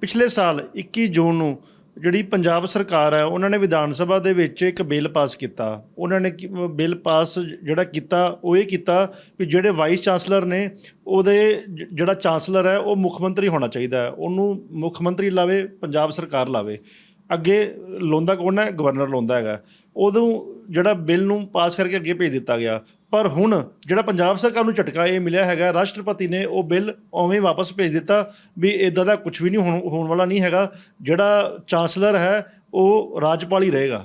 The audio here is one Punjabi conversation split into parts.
ਪਿਛਲੇ ਸਾਲ 21 ਜੂਨ ਨੂੰ ਜਿਹੜੀ ਪੰਜਾਬ ਸਰਕਾਰ ਹੈ, ਉਹਨਾਂ ਨੇ ਵਿਧਾਨ ਸਭਾ ਦੇ ਵਿੱਚ ਇੱਕ ਬਿੱਲ ਪਾਸ ਕੀਤਾ। ਉਹਨਾਂ ਨੇ ਕੀ- ਬਿੱਲ ਪਾਸ ਜਿਹੜਾ ਕੀਤਾ, ਉਹ ਇਹ ਕੀਤਾ ਵੀ ਜਿਹੜੇ ਵਾਈਸ ਚਾਂਸਲਰ ਨੇ, ਉਹਦੇ ਜਿਹੜਾ ਚਾਂਸਲਰ ਹੈ, ਉਹ ਮੁੱਖ ਮੰਤਰੀ ਹੋਣਾ ਚਾਹੀਦਾ ਹੈ। ਉਹਨੂੰ ਮੁੱਖ ਮੰਤਰੀ ਲਾਵੇ, ਪੰਜਾਬ ਸਰਕਾਰ ਲਾਵੇ। ਅੱਗੇ ਲੋਂਦਾ ਕੌਣ ਹੈ? ਗਵਰਨਰ ਲੋਂਦਾ ਹੈਗਾ। ਉਦੋਂ ਜਿਹੜਾ ਬਿੱਲ ਨੂੰ ਪਾਸ ਕਰਕੇ ਅੱਗੇ ਭੇਜ ਦਿੱਤਾ ਗਿਆ। ਪਰ ਹੁਣ ਜਿਹੜਾ ਪੰਜਾਬ ਸਰਕਾਰ ਨੂੰ ਝਟਕਾ ਇਹ ਮਿਲਿਆ ਹੈਗਾ, ਰਾਸ਼ਟਰਪਤੀ ਨੇ ਉਹ ਬਿੱਲ ਉਵੇਂ ਵਾਪਸ ਭੇਜ ਦਿੱਤਾ ਵੀ ਇਦਾਂ ਦਾ ਕੁਝ ਵੀ ਨਹੀਂ ਹੋਣ ਹੋਣ ਵਾਲਾ ਨਹੀਂ ਹੈਗਾ। ਜਿਹੜਾ ਚਾਂਸਲਰ ਹੈ, ਉਹ ਰਾਜਪਾਲ ਹੀ ਰਹੇਗਾ।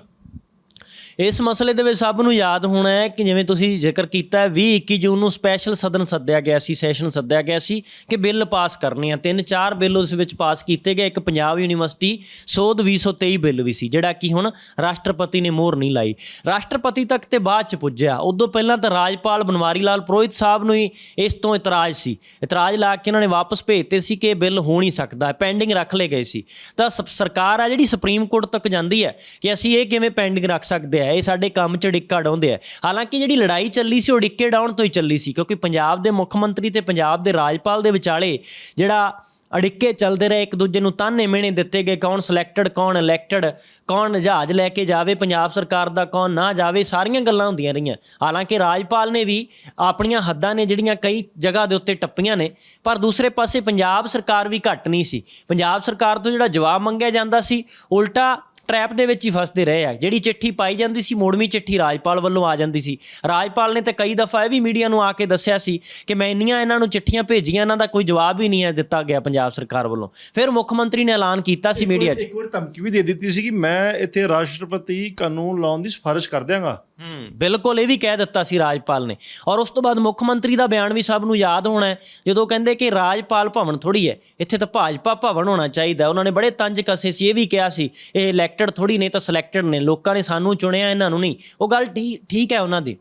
ਇਸ ਮਸਲੇ ਦੇ ਵਿੱਚ ਸਭ ਨੂੰ ਯਾਦ ਹੋਣਾ ਹੈ ਕਿ ਜਿਵੇਂ ਤੁਸੀਂ ਜ਼ਿਕਰ ਕੀਤਾ ਹੈ 20 21 ਜੂਨ ਨੂੰ ਸਪੈਸ਼ਲ ਸਦਨ ਸੱਦਿਆ ਗਿਆ ਸੀ ਸੈਸ਼ਨ ਸੱਦਿਆ ਗਿਆ ਸੀ ਕਿ ਬਿੱਲ ਪਾਸ ਕਰਨੇ ਆ। ਤਿੰਨ ਚਾਰ ਬਿੱਲ ਉਸ ਵਿੱਚ ਪਾਸ ਕੀਤੇ ਗਏ, ਇੱਕ ਪੰਜਾਬ ਯੂਨੀਵਰਸਿਟੀ ਸੋਧ 2023 ਬਿੱਲ ਵੀ ਸੀ, ਜਿਹੜਾ ਕਿ ਹੁਣ ਰਾਸ਼ਟਰਪਤੀ ਨੇ ਮੋਹਰ ਨਹੀਂ ਲਾਈ। ਰਾਸ਼ਟਰਪਤੀ ਤੱਕ ਤੇ ਬਾਅਦ ਚ ਪੁੱਜਿਆ। ਉਦੋਂ ਪਹਿਲਾਂ ਤਾਂ ਰਾਜਪਾਲ ਬਨਵਾਰੀ ਲਾਲ ਪੁਰੋਹਿਤ ਸਾਹਿਬ ਨੂੰ ਹੀ ਇਸ ਤੋਂ ਇਤਰਾਜ਼ ਸੀ। ਇਤਰਾਜ਼ ਲਾ ਕੇ ਉਹਨਾਂ ਨੇ ਵਾਪਸ ਭੇਜਤੇ ਸੀ ਕਿ ਇਹ ਬਿੱਲ ਹੋ ਨਹੀਂ ਸਕਦਾ ਪੈਂਡਿੰਗ ਰੱਖ ਲਏ ਗਏ ਸੀ। ਤਾਂ ਸ- ਸਰਕਾਰ ਆ ਜਿਹੜੀ ਸੁਪਰੀਮ ਕੋਰਟ ਤੱਕ ਜਾਂਦੀ ਹੈ ਕਿ ਅਸੀਂ ਇਹ ਕਿਵੇਂ ਪੈਂਡਿੰਗ ਰੱਖ ਸਕਦੇ ਆ ਇਹ ਸਾਡੇ ਕੰਮ 'ਚ ਡਿੱਕਾ ਡਾਉਂਦੇ ਆ। ਹਾਲਾਂਕਿ ਜਿਹੜੀ ਲੜਾਈ ਚੱਲੀ ਸੀ, ਉਹ ਡਿੱਕੇ ਡਾਉਣ ਤੋਂ ਹੀ ਚੱਲੀ ਸੀ, ਕਿਉਂਕਿ ਪੰਜਾਬ ਦੇ ਮੁੱਖ ਮੰਤਰੀ ਤੇ ਪੰਜਾਬ ਦੇ ਰਾਜਪਾਲ ਦੇ ਵਿਚਾਲੇ ਜਿਹੜਾ ਅੜਿੱਕੇ ਚੱਲਦੇ ਰਹੇ, ਇੱਕ ਦੂਜੇ ਨੂੰ ਤਾਨੇ ਮਿਹਣੇ ਦਿੱਤੇ ਗਏ, ਕੌਣ ਸਿਲੈਕਟਡ ਕੌਣ ਇਲੈਕਟਡ ਕੌਣ ਜਹਾਜ਼ ਲੈ ਕੇ ਜਾਵੇ, ਪੰਜਾਬ ਸਰਕਾਰ ਦਾ ਕੌਣ ਨਾ ਜਾਵੇ, ਸਾਰੀਆਂ ਗੱਲਾਂ ਹੁੰਦੀਆਂ ਰਹੀਆਂ। ਹਾਲਾਂਕਿ ਰਾਜਪਾਲ ਨੇ ਵੀ ਆਪਣੀਆਂ ਹੱਦਾਂ ਨੇ ਜਿਹੜੀਆਂ ਕਈ ਜਗ੍ਹਾ ਦੇ ਉੱਤੇ ਟੱਪੀਆਂ ਨੇ, ਪਰ ਦੂਸਰੇ ਪਾਸੇ ਪੰਜਾਬ ਸਰਕਾਰ ਵੀ ਘੱਟ ਨਹੀਂ ਸੀ। ਪੰਜਾਬ ਸਰਕਾਰ ਤੋਂ ਜਿਹੜਾ ਜਵਾਬ ਮੰਗਿਆ ਜਾਂਦਾ ਸੀ, ਉਲਟਾ ਟ੍ਰੈਪ ਦੇ ਵਿੱਚ ਹੀ ਫਸਦੇ ਰਹੇ ਆ। ਜਿਹੜੀ ਚਿੱਠੀ ਪਾਈ ਜਾਂਦੀ ਸੀ ਮੋੜਵੀਂ ਚਿੱਠੀ ਰਾਜਪਾਲ ਵੱਲੋਂ ਆ ਜਾਂਦੀ ਸੀ। ਰਾਜਪਾਲ ਨੇ ਤੇ ਕਈ ਦਫਾ ਇਹ ਵੀ ਮੀਡੀਆ ਨੂੰ ਆ ਕੇ ਦੱਸਿਆ ਸੀ ਕਿ ਮੈਂ ਇੰਨੀਆਂ ਇਹਨਾਂ ਨੂੰ ਚਿੱਠੀਆਂ ਭੇਜੀਆਂ ਇਹਨਾਂ ਦਾ ਕੋਈ ਜਵਾਬ ਹੀ ਨਹੀਂ ਹੈ ਦਿੱਤਾ ਗਿਆ ਪੰਜਾਬ ਸਰਕਾਰ ਵੱਲੋਂ। ਫਿਰ ਮੁੱਖ ਮੰਤਰੀ ਨੇ ਐਲਾਨ ਕੀਤਾ ਸੀ ਮੀਡੀਆ 'ਚ। ਇੱਕ ਵਾਰ ਧਮਕੀ ਵੀ ਦੇ ਦਿੱਤੀ ਸੀ ਕਿ ਮੈਂ ਇੱਥੇ ਰਾਸ਼ਟਰਪਤੀ ਕਾਨੂੰਨ ਲਾਉਣ ਦੀ ਸਿਫਾਰਿਸ਼ ਕਰ ਦਿਆਂਗਾ। ਹੂੰ। ਬਿਲਕੁਲ, ਇਹ ਵੀ ਕਹਿ ਦਿੱਤਾ ਸੀ ਰਾਜਪਾਲ ਨੇ। ਔਰ ਉਸ ਤੋਂ ਬਾਅਦ ਮੁੱਖ ਮੰਤਰੀ ਦਾ ਬਿਆਨ ਵੀ ਸਭ ਨੂੰ ਯਾਦ ਹੋਣਾ ਹੈ, ਜਦੋਂ ਕਹਿੰਦੇ ਕਿ ਰਾਜਪਾਲ ਭਵਨ ਥੋੜੀ ਹੈ, ਇੱਥੇ ਤਾਂ ਭਾਜਪਾ ਭਵਨ ਹੋਣਾ ਚਾਹੀਦਾ ਉਹਨਾਂ ਨੇ ਬੜੇ ਤੰਜ ਕਸੇ ਸੀ, ਇਹ ਵੀ ਕਿਹਾ ਸੀ, ਇਹ ਇਲੈਕਟਡ ਥੋੜੀ ਨੇ ਤਾਂ ਸਿਲੈਕਟਡ ਨੇ, ਲੋਕਾਂ ਨੇ ਸਾਨੂੰ ਚੁਣਿਆ, ਇਹਨਾਂ ਨੂੰ ਨਹੀਂ। ਉਹ ਗੱਲ ਠੀ- ਠੀਕ ਹੈ ਉਹਨਾਂ ਦੀ।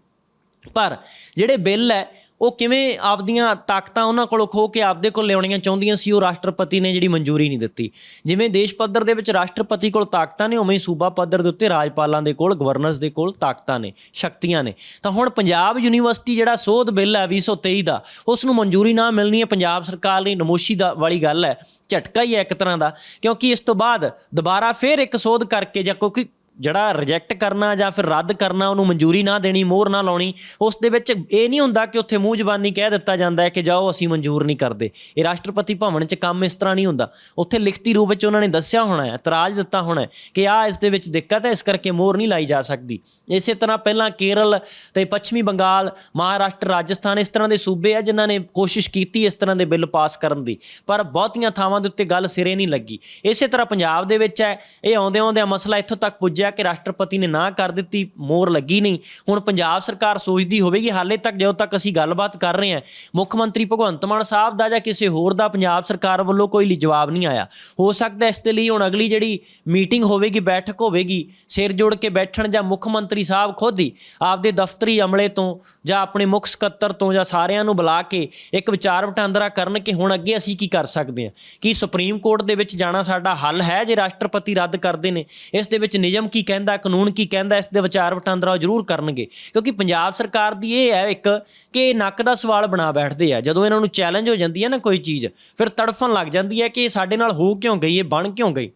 ਪਰ ਜਿਹੜੇ ਬਿੱਲ ਹੈ, ਉਹ ਕਿਵੇਂ ਆਪਦੀਆਂ ਤਾਕਤਾਂ ਉਹਨਾਂ ਕੋਲੋਂ ਖੋ ਕੇ ਆਪਦੇ ਕੋਲ ਲਿਆਉਣੀਆਂ ਚਾਹੁੰਦੀਆਂ ਸੀ, ਉਹ ਰਾਸ਼ਟਰਪਤੀ ਨੇ ਜਿਹੜੀ ਮਨਜ਼ੂਰੀ ਨਹੀਂ ਦਿੱਤੀ। ਜਿਵੇਂ ਦੇਸ਼ ਪੱਧਰ ਦੇ ਵਿੱਚ ਰਾਸ਼ਟਰਪਤੀ ਕੋਲ ਤਾਕਤਾਂ ਨੇ, ਉਵੇਂ ਹੀ ਸੂਬਾ ਪੱਧਰ ਦੇ ਉੱਤੇ ਰਾਜਪਾਲਾਂ ਦੇ ਕੋਲ, ਗਵਰਨਰਸ ਦੇ ਕੋਲ ਤਾਕਤਾਂ ਨੇ, ਸ਼ਕਤੀਆਂ ਨੇ। ਤਾਂ ਹੁਣ ਪੰਜਾਬ ਯੂਨੀਵਰਸਿਟੀ ਜਿਹੜਾ ਸੋਧ ਬਿੱਲ ਹੈ 2023 ਦਾ, ਉਸ ਨੂੰ ਮਨਜ਼ੂਰੀ ਨਾ ਮਿਲਣੀ ਹੈ, ਪੰਜਾਬ ਸਰਕਾਰ ਲਈ ਨਮੋਸ਼ੀ ਦਾ ਵਾਲੀ ਗੱਲ ਹੈ, ਝਟਕਾ ਹੀ ਹੈ ਇੱਕ ਤਰ੍ਹਾਂ ਦਾ, ਕਿਉਂਕਿ ਇਸ ਤੋਂ ਬਾਅਦ ਦੁਬਾਰਾ ਫੇਰ ਇੱਕ ਸੋਧ ਕਰਕੇ ਜਾਂ ਕਿਉਂਕਿ ਜਿਹੜਾ ਰਿਜੈਕਟ ਕਰਨਾ ਜਾਂ ਫਿਰ ਰੱਦ ਕਰਨਾ ਉਹਨੂੰ ਮਨਜ਼ੂਰੀ ਨਾ ਦੇਣੀ, ਮੋਹਰ ਨਾ ਲਾਉਣੀ, ਉਸ ਦੇ ਵਿੱਚ ਇਹ ਨਹੀਂ ਹੁੰਦਾ ਕਿ ਉੱਥੇ ਮੂੰਹ ਜ਼ਬਾਨੀ ਕਹਿ ਦਿੱਤਾ ਜਾਂਦਾ ਹੈ ਕਿ ਜਾਓ, ਅਸੀਂ ਮਨਜ਼ੂਰ ਨਹੀਂ ਕਰਦੇ। ਇਹ ਰਾਸ਼ਟਰਪਤੀ ਭਵਨ 'ਚ ਕੰਮ ਇਸ ਤਰ੍ਹਾਂ ਨਹੀਂ ਹੁੰਦਾ। ਉੱਥੇ ਲਿਖਤੀ ਰੂਪ ਵਿੱਚ ਉਹਨਾਂ ਨੇ ਦੱਸਿਆ ਹੋਣਾ ਹੈ, ਇਤਰਾਜ਼ ਦਿੱਤਾ ਹੋਣਾ ਹੈ ਕਿ ਆ ਇਸ ਦੇ ਵਿੱਚ ਦਿੱਕਤ ਹੈ, ਇਸ ਕਰਕੇ ਮੋਹਰ ਨਹੀਂ ਲਾਈ ਜਾ ਸਕਦੀ। ਇਸੇ ਤਰ੍ਹਾਂ ਪਹਿਲਾਂ ਕੇਰਲ ਤੇ ਪੱਛਮੀ ਬੰਗਾਲ, ਮਹਾਰਾਸ਼ਟਰ, ਰਾਜਸਥਾਨ ਇਸ ਤਰ੍ਹਾਂ ਦੇ ਸੂਬੇ ਆ ਜਿਨ੍ਹਾਂ ਨੇ ਕੋਸ਼ਿਸ਼ ਕੀਤੀ ਇਸ ਤਰ੍ਹਾਂ ਦੇ ਬਿੱਲ ਪਾਸ ਕਰਨ ਦੀ। ਪਰ ਬਹੁਤੀਆਂ ਥਾਵਾਂ ਦੇ ਉੱਤੇ ਗੱਲ ਸਿਰੇ ਨਹੀਂ ਲੱਗੀ। ਇਸੇ ਤਰ੍ਹਾਂ ਪੰਜਾਬ ਦੇ ਵਿੱਚ ਹੈ, ਇਹ ਆਉਂਦੇ ਆਉਂਦੇ ਮਸਲਾ ਇੱਥੋਂ ਤੱਕ ਪੁੱਜਿਆ ਕਿ ਰਾਸ਼ਟਰਪਤੀ ਨੇ ਨਾ ਕਰ ਦਿੱਤੀ, ਮੋਹਰ ਲੱਗੀ ਨਹੀਂ। ਹੁਣ ਪੰਜਾਬ ਸਰਕਾਰ ਸੋਚਦੀ ਹੋਵੇਗੀ, ਹਾਲੇ ਤੱਕ ਜਦੋਂ ਤੱਕ ਅਸੀਂ ਗੱਲਬਾਤ ਕਰ ਰਹੇ ਹਾਂ, ਮੁੱਖ ਮੰਤਰੀ ਭਗਵੰਤ ਮਾਨ ਸਾਹਿਬ ਦਾ ਜਾਂ ਕਿਸੇ ਹੋਰ ਦਾ ਪੰਜਾਬ ਸਰਕਾਰ ਵੱਲੋਂ ਕੋਈ ਲਈ ਜਵਾਬ ਨਹੀਂ ਆਇਆ। ਹੋ ਸਕਦਾ ਇਸ ਦੇ ਲਈ ਹੁਣ ਅਗਲੀ ਜਿਹੜੀ ਮੀਟਿੰਗ ਹੋਵੇਗੀ, ਬੈਠਕ ਹੋਵੇਗੀ, ਸਿਰ ਜੋੜ ਕੇ ਬੈਠਣ ਜਾਂ ਮੁੱਖ ਮੰਤਰੀ ਸਾਹਿਬ ਖੁਦ ਹੀ ਆਪਦੇ ਦਫ਼ਤਰੀ ਅਮਲੇ ਤੋਂ ਜਾਂ ਆਪਣੇ ਮੁੱਖ ਸਕੱਤਰ ਤੋਂ ਜਾਂ ਸਾਰਿਆਂ ਨੂੰ ਬੁਲਾ ਕੇ ਇੱਕ ਵਿਚਾਰ ਵਟਾਂਦਰਾ ਕਰਨ ਕਿ ਹੁਣ ਅੱਗੇ ਅਸੀਂ ਕੀ ਕਰ ਸਕਦੇ ਹਾਂ। ਕੀ ਸੁਪਰੀਮ ਕੋਰਟ ਦੇ ਵਿੱਚ ਜਾਣਾ ਸਾਡਾ ਹੱਲ ਹੈ ਜੇ ਰਾਸ਼ਟਰਪਤੀ ਰੱਦ ਕਰਦੇ ਨੇ? ਇਸ ਦੇ ਵਿੱਚ ਨਿਯਮ ਕੀ ਕਹਿੰਦਾ, ਕਾਨੂੰਨ ਕੀ ਕਹਿੰਦਾ, ਇਸ ਦੇ ਵਿਚਾਰ ਵਟਾਂਦਰਾ ਉਹ ਜ਼ਰੂਰ ਕਰਨਗੇ। ਕਿਉਂਕਿ ਪੰਜਾਬ ਸਰਕਾਰ ਦੀ ਇਹ ਹੈ ਇੱਕ ਕਿ ਇਹ ਨੱਕ ਦਾ ਸਵਾਲ ਬਣਾ ਬੈਠਦੇ ਆ। ਜਦੋਂ ਇਹਨਾਂ ਨੂੰ ਚੈਲੰਜ ਹੋ ਜਾਂਦੀ ਹੈ ਨਾ ਕੋਈ ਚੀਜ਼, ਫਿਰ ਤੜਫਣ ਲੱਗ ਜਾਂਦੀ ਹੈ ਕਿ ਇਹ ਸਾਡੇ ਨਾਲ ਹੋ ਕਿਉਂ ਗਈ, ਇਹ ਬਣ ਕਿਉਂ ਗਈ?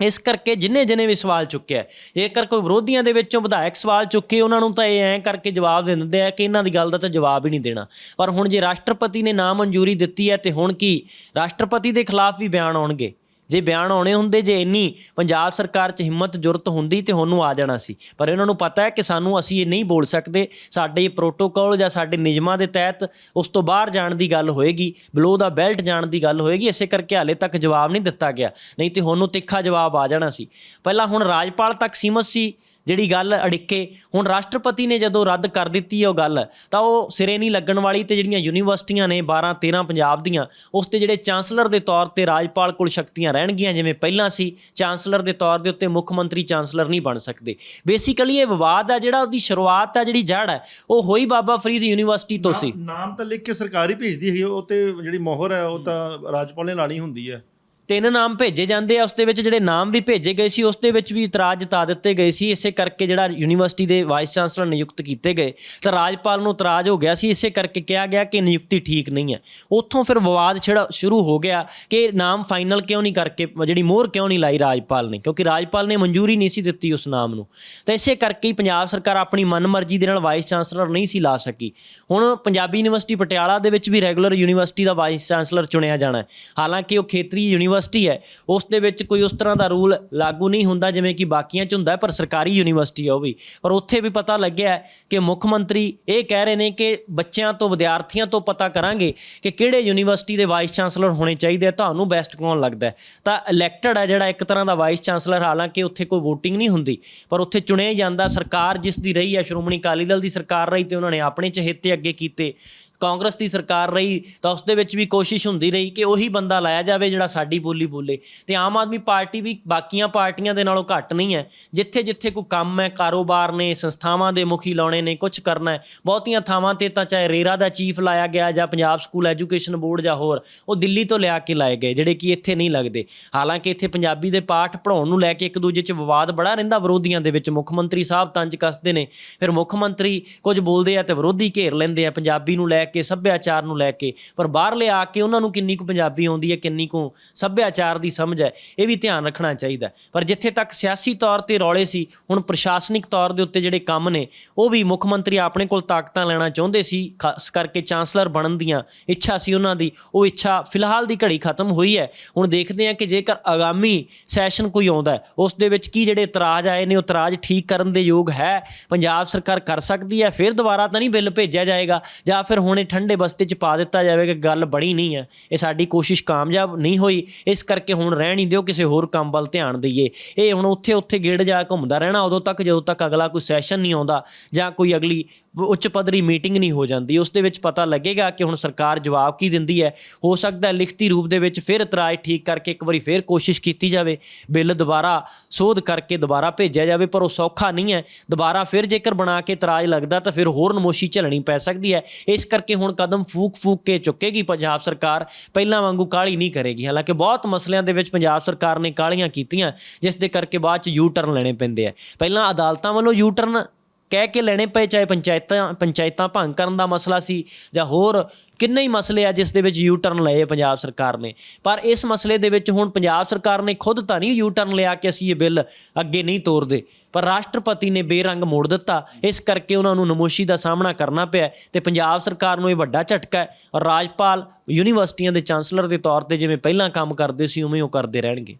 ਇਸ ਕਰਕੇ ਜਿੰਨੇ ਜਿੰਨੇ ਵੀ ਸਵਾਲ ਚੁੱਕਿਆ, ਜੇਕਰ ਕੋਈ ਵਿਰੋਧੀਆਂ ਦੇ ਵਿੱਚੋਂ ਵਿਧਾਇਕ ਸਵਾਲ ਚੁੱਕੇ, ਉਹਨਾਂ ਨੂੰ ਤਾਂ ਇਹ ਐਂ ਕਰਕੇ ਜਵਾਬ ਦੇ ਦਿੰਦੇ ਆ ਕਿ ਇਹਨਾਂ ਦੀ ਗੱਲ ਦਾ ਤਾਂ ਜਵਾਬ ਹੀ ਨਹੀਂ ਦੇਣਾ। ਪਰ ਹੁਣ ਜੇ ਰਾਸ਼ਟਰਪਤੀ ਨੇ ਨਾ ਮਨਜ਼ੂਰੀ ਦਿੱਤੀ ਹੈ ਤੇ ਹੁਣ ਕੀ? ਰਾਸ਼ਟਰਪਤੀ ਦੇ ਖਿਲਾਫ ਵੀ ਬਿਆਨ ਆਉਣਗੇ। ਜੇ ਬਿਆਨ ਆਉਣੇ ਹੁੰਦੇ, ਜੇ ਇੰਨੀ ਪੰਜਾਬ ਸਰਕਾਰ 'ਚ ਹਿੰਮਤ, ਜੁਰਤ ਹੁੰਦੀ ਤੇ ਉਹਨੂੰ ਆ ਜਾਣਾ ਸੀ। ਪਰ ਇਹਨਾਂ ਨੂੰ ਪਤਾ ਹੈ ਕਿ ਸਾਨੂੰ ਅਸੀਂ ਇਹ ਨਹੀਂ ਬੋਲ ਸਕਦੇ। ਸਾਡੇ ਪ੍ਰੋਟੋਕਾਲ ਜਾਂ ਸਾਡੇ ਨਿਯਮਾਂ ਦੇ ਤਹਿਤ ਉਸ ਤੋਂ ਬਾਹਰ ਜਾਣ ਦੀ ਗੱਲ ਹੋਏਗੀ ਬਲੋ ਦਾ ਬੈਲਟ ਜਾਣ ਦੀ ਗੱਲ ਹੋਏਗੀ, ਇਸੇ ਕਰਕੇ ਹਾਲੇ ਤੱਕ ਜਵਾਬ ਨਹੀਂ ਦਿੱਤਾ ਗਿਆ। ਨਹੀਂ ਤੇ ਹੁਣ ਨੂੰ ਤਿੱਖਾ ਜਵਾਬ ਆ ਜਾਣਾ ਸੀ। ਪਹਿਲਾਂ ਹੁਣ ਰਾਜਪਾਲ ਤੱਕ ਸੀਮਤ ਸੀ ਜਿਹੜੀ ਗੱਲ ਅੜਿੱਕੇ ਹੁਣ ਰਾਸ਼ਟਰਪਤੀ ਨੇ ਜਦੋਂ ਰੱਦ ਕਰ ਦਿੱਤੀ ਉਹ ਗੱਲ ਤਾਂ ਉਹ ਸਿਰੇ ਨਹੀਂ ਲੱਗਣ ਵਾਲੀ ਤੇ ਜਿਹੜੀਆਂ ਯੂਨੀਵਰਸਿਟੀਆਂ ਨੇ 12 13 ਪੰਜਾਬ ਦੀਆਂ ਉਸ ਤੇ ਜਿਹੜੇ ਚਾਂਸਲਰ ਦੇ ਤੌਰ ਤੇ ਰਾਜਪਾਲ ਕੋਲ ਸ਼ਕਤੀਆਂ ਰਹਿਣਗੀਆਂ ਜਿਵੇਂ ਪਹਿਲਾਂ ਸੀ ਚਾਂਸਲਰ ਦੇ ਤੌਰ ਦੇ ਉੱਤੇ ਮੁੱਖ ਮੰਤਰੀ ਚਾਂਸਲਰ ਨਹੀਂ ਬਣ ਸਕਦੇ। ਬੇਸਿਕਲੀ ਇਹ ਵਿਵਾਦ ਆ ਜਿਹੜਾ ਉਹਦੀ ਸ਼ੁਰੂਆਤ ਆ ਜਿਹੜੀ ਜੜ ਹੈ ਉਹ ਹੋਈ ਬਾਬਾ ਫਰੀਦ ਯੂਨੀਵਰਸਿਟੀ ਤੋਂ ਸੀ। ਨਾਮ ਤਾਂ ਲਿਖ ਕੇ ਸਰਕਾਰ ਭੇਜਦੀ ਹੈ ਉਹ ਤੇ ਜਿਹੜੀ ਮੋਹਰ ਹੈ ਉਹ ਤਾਂ ਰਾਜਪਾਲ ਨੇ ਲਾਣੀ ਹੁੰਦੀ ਹੈ ਤਿੰਨ ਨਾਮ ਭੇਜੇ ਜਾਂਦੇ ਆ, ਉਸ ਦੇ ਵਿੱਚ ਜਿਹੜੇ ਨਾਮ ਵੀ ਭੇਜੇ ਗਏ ਸੀ, ਉਸ ਦੇ ਵਿੱਚ ਵੀ ਇਤਰਾਜ਼ ਜਤਾ ਦਿੱਤੇ ਗਏ ਸੀ, ਇਸੇ ਕਰਕੇ ਜਿਹੜਾ ਯੂਨੀਵਰਸਿਟੀ ਦੇ ਵਾਈਸ ਚਾਂਸਲਰ ਨਿਯੁਕਤ ਕੀਤੇ ਗਏ। ਤਾਂ ਰਾਜਪਾਲ ਨੂੰ ਇਤਰਾਜ਼ ਹੋ ਗਿਆ ਸੀ, ਇਸੇ ਕਰਕੇ ਕਿਹਾ ਗਿਆ ਕਿ ਨਿਯੁਕਤੀ ਠੀਕ ਨਹੀਂ ਹੈ। ਉੱਥੋਂ ਫਿਰ ਵਿਵਾਦ ਛਿੜਾ, ਸ਼ੁਰੂ ਹੋ ਗਿਆ ਕਿ ਨਾਮ ਫਾਈਨਲ ਕਿਉਂ ਨਹੀਂ ਕਰਕੇ, ਜਿਹੜੀ ਮੋਹਰ ਕਿਉਂ ਨਹੀਂ ਲਾਈ ਰਾਜਪਾਲ ਨੇ, ਕਿਉਂਕਿ ਰਾਜਪਾਲ ਨੇ ਮਨਜ਼ੂਰੀ ਨਹੀਂ ਸੀ ਦਿੱਤੀ ਉਸ ਨਾਮ ਨੂੰ। ਤਾਂ ਇਸੇ ਕਰਕੇ ਹੀ ਪੰਜਾਬ ਸਰਕਾਰ ਆਪਣੀ ਮਨਮਰਜ਼ੀ ਦੇ ਨਾਲ ਵਾਈਸ ਚਾਂਸਲਰ ਨਹੀਂ ਸੀ ਲਾ ਸਕੀ। ਹੁਣ ਪੰਜਾਬੀ ਯੂਨੀਵਰਸਿਟੀ ਪਟਿਆਲਾ ਦੇ ਵਿੱਚ ਵੀ ਰੈਗੂਲਰ ਯੂਨੀਵਰਸਿਟੀ ਦਾ ਵਾਈਸ ਚਾਂਸਲਰ ਚੁਣਿਆ ਜਾਣਾ ਹਾਲਾਂਕਿ ਉਹ ਖੇਤਰੀ ਯੂਨੀਵਰਸਿਟੀ ਹੈ, ਉਸ ਦੇ ਵਿੱਚ ਕੋਈ ਉਸ ਤਰ੍ਹਾਂ ਦਾ ਰੂਲ ਲਾਗੂ ਨਹੀਂ ਹੁੰਦਾ ਜਿਵੇਂ ਕਿ ਬਾਕੀਆਂ 'ਚ ਹੁੰਦਾ ਪਰ ਸਰਕਾਰੀ ਯੂਨੀਵਰਸਿਟੀ ਹੈ ਉਹ ਵੀ। ਪਰ ਉੱਥੇ ਵੀ ਪਤਾ ਲੱਗਿਆ ਕਿ ਮੁੱਖ ਮੰਤਰੀ ਇਹ ਕਹਿ ਰਹੇ ਨੇ ਕਿ ਬੱਚਿਆਂ ਤੋਂ, ਵਿਦਿਆਰਥੀਆਂ ਤੋਂ ਪਤਾ ਕਰਾਂਗੇ ਕਿ ਕਿਹੜੇ ਯੂਨੀਵਰਸਿਟੀ ਦੇ ਵਾਈਸ ਚਾਂਸਲਰ ਹੋਣੇ ਚਾਹੀਦੇ ਆ, ਤੁਹਾਨੂੰ ਬੈਸਟ ਕੌਣ ਲੱਗਦਾ ਤਾਂ ਇਲੈਕਟਡ ਹੈ ਜਿਹੜਾ ਇੱਕ ਤਰ੍ਹਾਂ ਦਾ ਵਾਈਸ ਚਾਂਸਲਰ, ਹਾਲਾਂਕਿ ਉੱਥੇ ਕੋਈ VOTING ਨਹੀਂ ਹੁੰਦੀ, ਪਰ ਉੱਥੇ ਚੁਣਿਆ ਜਾਂਦਾ, ਸਰਕਾਰ ਜਿਸ ਦੀ ਰਹੀ ਹੈ, ਸ਼੍ਰੋਮਣੀ ਅਕਾਲੀ ਦਲ ਦੀ ਸਰਕਾਰ ਰਹੀ ਤੇ ਉਹਨਾਂ ਨੇ ਆਪਣੇ ਚਹੇਤੇ ਅੱਗੇ ਕੀਤੇ। ਕਾਂਗਰਸ ਦੀ ਸਰਕਾਰ ਰਹੀ ਤਾਂ ਉਸ ਦੇ ਵਿੱਚ ਵੀ ਕੋਸ਼ਿਸ਼ ਹੁੰਦੀ ਰਹੀ ਕਿ ਉਹੀ ਬੰਦਾ ਲਾਇਆ ਜਾਵੇ ਜਿਹੜਾ ਸਾਡੀ ਬੋਲੀ ਬੋਲੇ। ਤੇ ਆਮ ਆਦਮੀ ਪਾਰਟੀ ਵੀ ਬਾਕੀਆਂ ਪਾਰਟੀਆਂ ਦੇ ਨਾਲੋਂ ਘੱਟ ਨਹੀਂ ਹੈ। ਜਿੱਥੇ ਜਿੱਥੇ ਕੋਈ ਕੰਮ ਹੈ, ਕਾਰੋਬਾਰ ਨੇ, ਸੰਸਥਾਵਾਂ ਦੇ ਮੁਖੀ ਲਾਉਣੇ ਨੇ ਕੁਝ ਕਰਨਾ ਹੈ, ਬਹੁਤੀਆਂ ਥਾਵਾਂ ਤੇ ਤਾਂ ਚਾਹੇ ਰੇਰਾ ਦਾ ਚੀਫ ਲਾਇਆ ਗਿਆ ਜਾਂ ਪੰਜਾਬ ਸਕੂਲ ਐਜੂਕੇਸ਼ਨ ਬੋਰਡ ਜਾਂ ਹੋਰ, ਉਹ ਦਿੱਲੀ ਤੋਂ ਲਿਆ ਕੇ ਲਾਏ ਗਏ, ਜਿਹੜੇ ਕਿ ਇੱਥੇ ਨਹੀਂ ਲੱਗਦੇ। ਹਾਲਾਂਕਿ ਇੱਥੇ ਪੰਜਾਬੀ ਦੇ ਪਾਠ ਪੜਾਉਣ ਨੂੰ ਲੈ ਕੇ ਇੱਕ ਦੂਜੇ 'ਚ ਵਿਵਾਦ ਬੜਾ ਰਹਿੰਦਾ ਵਿਰੋਧੀਆਂ ਦੇ ਵਿੱਚ। ਮੁੱਖ ਮੰਤਰੀ ਸਾਹਿਬ ਤੰਜ ਕੱਸਦੇ ਨੇ। ਫਿਰ ਮੁੱਖ ਮੰਤਰੀ ਕੁਝ ਬੋਲਦੇ ਆ ਤੇ ਵਿਰੋਧੀ ਘੇਰ ਲੈਂਦੇ ਆ। ਪੰਜਾਬੀ ਨੂੰ ਲੈ ਕੇ, ਸੱਭਿਆਚਾਰ ਨੂੰ ਲੈ ਕੇ। ਪਰ ਬਾਹਰਲੇ ਆ ਕੇ ਉਹਨਾਂ ਨੂੰ ਕਿੰਨੀ ਕੁ ਪੰਜਾਬੀ ਆਉਂਦੀ ਹੈ, ਕਿੰਨੀ ਕੁ ਸੱਭਿਆਚਾਰ ਦੀ ਸਮਝ ਹੈ, ਇਹ ਵੀ ਧਿਆਨ ਰੱਖਣਾ ਚਾਹੀਦਾ ਪਰ ਜਿੱਥੇ ਤੱਕ ਸਿਆਸੀ ਤੌਰ ਤੇ ਰੌਲੇ ਸੀ, ਹੁਣ ਪ੍ਰਸ਼ਾਸਨਿਕ ਤੌਰ ਦੇ ਉੱਤੇ ਜਿਹੜੇ ਕੰਮ ਨੇ, ਉਹ ਵੀ ਮੁੱਖ ਮੰਤਰੀ ਆਪਣੇ ਕੋਲ ਤਾਕਤਾਂ ਲੈਣਾ ਚਾਹੁੰਦੇ ਸੀ, ਖਾਸ ਕਰਕੇ ਚਾਂਸਲਰ ਬਣਨ ਦੀਆਂ ਇੱਛਾ ਸੀ ਉਹਨਾਂ ਦੀ, ਉਹ ਇੱਛਾ ਫਿਲਹਾਲ ਦੀ ਘੜੀ ਖਤਮ ਹੋਈ ਹੈ। ਹੁਣ ਦੇਖਦੇ ਹਾਂ ਕਿ ਜੇਕਰ ਆਗਾਮੀ ਸੈਸ਼ਨ ਕੋਈ ਆਉਂਦਾ ਉਸ ਦੇ ਵਿੱਚ ਕੀ ਜਿਹੜੇ ਇਤਰਾਜ਼ ਆਏ ਨੇ, ਉਹ ਇਤਰਾਜ਼ ਠੀਕ ਕਰਨ ਦੇ ਯੋਗ ਹੈ, ਪੰਜਾਬ ਸਰਕਾਰ ਕਰ ਸਕਦੀ ਹੈ, ਫਿਰ ਦੁਬਾਰਾ ਤਾਂ ਨਹੀਂ ਬਿੱਲ ਭੇਜਿਆ ਜਾਏਗਾ, ਜਾਂ ਫਿਰ ਹੁਣ ਠੰਡੇ ਬਸਤੇ 'ਚ ਪਾ ਦਿੱਤਾ ਜਾਵੇ ਕਿ ਗੱਲ ਬਣੀ ਨਹੀਂ ਹੈ ਇਹ ਸਾਡੀ ਕੋਸ਼ਿਸ਼ ਕਾਮਯਾਬ ਨਹੀਂ ਹੋਈ। ਇਸ ਕਰਕੇ ਹੁਣ ਰਹਿਣ ਹੀ ਦਿਓ ਕਿਸੇ ਹੋਰ ਕੰਮ ਵੱਲ ਧਿਆਨ ਦਈਏ। ਇਹ ਹੁਣ ਉੱਥੇ ਉੱਥੇ ਗੇੜ ਜਾ ਘੁੰਮਦਾ ਰਹਿਣਾ, ਉਦੋਂ ਤੱਕ ਜਦੋਂ ਤੱਕ ਅਗਲਾ ਕੋਈ ਸੈਸ਼ਨ ਨਹੀਂ ਆਉਂਦਾ ਜਾਂ ਕੋਈ ਅਗਲੀ ਉੱਚ ਪੱਧਰੀ ਮੀਟਿੰਗ ਨਹੀਂ ਹੋ ਜਾਂਦੀ, ਉਸ ਦੇ ਵਿੱਚ ਪਤਾ ਲੱਗੇਗਾ ਕਿ ਹੁਣ ਸਰਕਾਰ ਜਵਾਬ ਕੀ ਦਿੰਦੀ ਹੈ। ਹੋ ਸਕਦਾ ਲਿਖਤੀ ਰੂਪ ਦੇ ਵਿੱਚ ਫਿਰ ਇਤਰਾਜ਼ ਠੀਕ ਕਰਕੇ ਇੱਕ ਵਾਰੀ ਫਿਰ ਕੋਸ਼ਿਸ਼ ਕੀਤੀ ਜਾਵੇ। ਬਿੱਲ ਦੁਬਾਰਾ ਸੋਧ ਕਰਕੇ ਦੁਬਾਰਾ ਭੇਜਿਆ ਜਾਵੇ, ਪਰ ਉਹ ਸੌਖਾ ਨਹੀਂ ਹੈ। ਦੁਬਾਰਾ ਫਿਰ ਜੇਕਰ ਬਣਾ ਕੇ ਇਤਰਾਜ਼ ਲੱਗਦਾ ਤਾਂ ਫਿਰ ਹੋਰ ਨਮੋਸ਼ੀ ਝੱਲਣੀ ਪੈ ਸਕਦੀ ਹੈ। ਇਸ ਕਰਕੇ ਹੁਣ ਕਦਮ ਫੂਕ ਫੂਕ ਕੇ ਚੁੱਕੇਗੀ ਪੰਜਾਬ ਸਰਕਾਰ, ਪਹਿਲਾਂ ਵਾਂਗੂ ਕਾਹਲੀ ਨਹੀਂ ਕਰੇਗੀ। ਹਾਲਾਂਕਿ ਬਹੁਤ ਮਸਲਿਆਂ ਦੇ ਵਿੱਚ ਪੰਜਾਬ ਸਰਕਾਰ ਨੇ ਕਾਹਲੀਆਂ ਕੀਤੀਆਂ, ਜਿਸ ਦੇ ਕਰਕੇ ਬਾਅਦ ਚ ਯੂ ਟਰਨ ਲੈਣੇ ਪੈਂਦੇ ਆ। ਪਹਿਲਾਂ ਅਦਾਲਤਾਂ ਵੱਲੋਂ ਯੂ ਟਰਨ ਕਹਿ ਕੇ ਲੈਣੇ ਪਏ, ਚਾਹੇ ਪੰਚਾਇਤਾਂ ਪੰਚਾਇਤਾਂ ਭੰਗ ਕਰਨ ਦਾ ਮਸਲਾ ਸੀ ਜਾਂ ਹੋਰ ਕਿੰਨੇ ਹੀ ਮਸਲੇ ਆ ਜਿਸ ਦੇ ਵਿੱਚ ਯੂ ਟਰਨ ਲਏ ਪੰਜਾਬ ਸਰਕਾਰ ਨੇ। ਪਰ ਇਸ ਮਸਲੇ ਦੇ ਵਿੱਚ ਹੁਣ ਪੰਜਾਬ ਸਰਕਾਰ ਨੇ ਖੁਦ ਤਾਂ ਨਹੀਂ ਯੂ ਟਰਨ ਲਿਆ ਕਿ ਅਸੀਂ ਇਹ ਬਿੱਲ ਅੱਗੇ ਨਹੀਂ ਤੋਰਦੇ। ਪਰ ਰਾਸ਼ਟਰਪਤੀ ਨੇ ਬੇਰੰਗ ਮੋੜ ਦਿੱਤਾ। ਇਸ ਕਰਕੇ ਉਹਨਾਂ ਨੂੰ ਨਮੋਸ਼ੀ ਦਾ ਸਾਹਮਣਾ ਕਰਨਾ ਪਿਆ ਤੇ ਪੰਜਾਬ ਸਰਕਾਰ ਨੂੰ ਇਹ ਵੱਡਾ ਝਟਕਾ ਹੈ। ਔਰ ਰਾਜਪਾਲ ਯੂਨੀਵਰਸਿਟੀਆਂ ਦੇ ਚਾਂਸਲਰ ਦੇ ਤੌਰ ਤੇ ਜਿਵੇਂ ਪਹਿਲਾਂ ਕੰਮ ਕਰਦੇ ਸੀ, ਉਵੇਂ ਉਹ ਕਰਦੇ ਰਹਿਣਗੇ।